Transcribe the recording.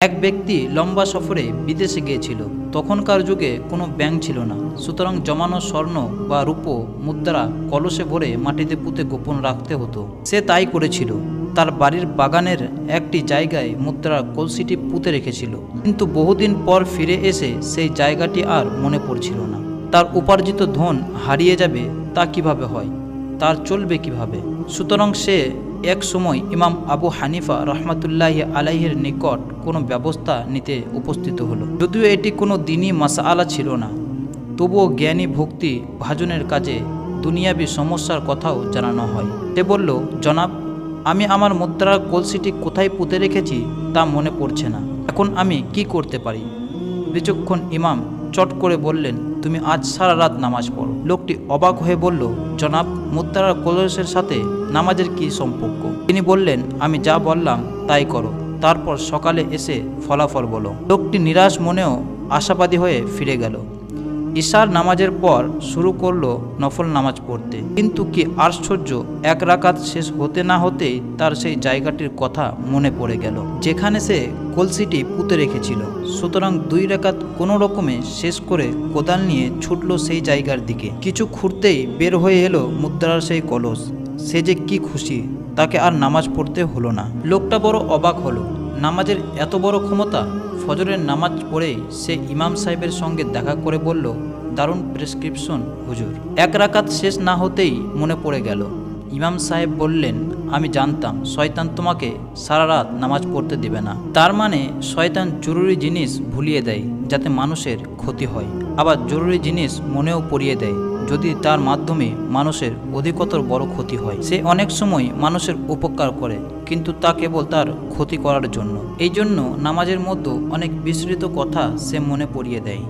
এক ব্যক্তি লম্বা সফরে বিদেশে গিয়েছিল। তখনকার যুগে কোনো ব্যাংক ছিল না। সুতরাং জমানো স্বর্ণ বা রূপো মুদ্রা কলসে ভরে মাটিতে পুঁতে গোপন রাখতে হতো। সে তাই করেছিল। তার বাড়ির বাগানের একটি জায়গায় মুদ্রার কলসিটি পুঁতে রেখেছিল। কিন্তু বহুদিন পর ফিরে এসে সেই জায়গাটি আর মনে পড়ছিল না। তার উপার্জিত ধন হারিয়ে যাবে তা কীভাবে হয়? তার চলবে কীভাবে? সুতরাং সে এক সময় ইমাম আবু হানিফা রহমাতুল্লাহ আলাইহের নিকট কোনো ব্যবস্থা নিতে উপস্থিত হলো। যদিও এটি কোনো দিনই মাসাআলা ছিল না, তবুও জ্ঞানী ভক্তি ভাজনের কাজে দুনিয়াবি সমস্যার কথাও জানানো হয়। সে বলল, জনাব, আমি আমার মুদ্রার কলসিটি কোথায় পুঁতে রেখেছি তা মনে পড়ছে না। এখন আমি কি করতে পারি? বিচক্ষণ ইমাম চট করে বললেন, তুমি আজ সারা রাত নামাজ পড়ো। লোকটি অবাক হয়ে বলল, জনাব মুদ্রার কলসের সাথে নামাজের কি সম্পর্ক? তিনি বললেন, আমি যা বললাম তাই করো, তারপর সকালে এসে ফলাফল বলো। লোকটি নিরাশ মনেও আশাবাদী হয়ে ফিরে গেল। ঈশার নামাজের পর শুরু করল নফল নামাজ পড়তে। কিন্তু কি আশ্চর্য, এক রাকাত শেষ হতে না হতেই তার সেই জায়গাটির কথা মনে পড়ে গেল, যেখানে সে কলসিটি পুঁতে রেখেছিল। সুতরাং দুই রাকাত কোনো রকমে শেষ করে কোদাল নিয়ে ছুটলো সেই জায়গার দিকে। কিছু খুঁড়তেই বের হয়ে এলো মুদ্রার সেই কলস। সে যে কি খুশি, তাকে আর নামাজ পড়তে হলো না। লোকটা বড় অবাক হলো। নামাজের এত বড় ক্ষমতা ফজরের নামাজ পড়েই সে ইমাম সাহেবের সঙ্গে দেখা করে বলল, দারুণ প্রেসক্রিপশন হুজুর। এক রাকাত শেষ না হতেই মনে পড়ে গেল। ইমাম সাহেব বললেন, আমি জানতাম, শয়তান তোমাকে সারা রাত নামাজ পড়তে দেবে না। তার মানে শয়তান জরুরি জিনিস ভুলিয়ে দেয় যাতে মানুষের ক্ষতি হয়। আবার জরুরি জিনিস মনেও পড়িয়ে দেয় যদি তার মাধ্যমে মানুষের অধিকতর বড় ক্ষতি হয়। সে অনেক সময় মানুষের উপকার করে। কিন্তু তা কেবল তার ক্ষতি করার জন্য। এই জন্য নামাজের মতো অনেক বিস্তৃত কথা সে মনে পড়িয়ে দেয়।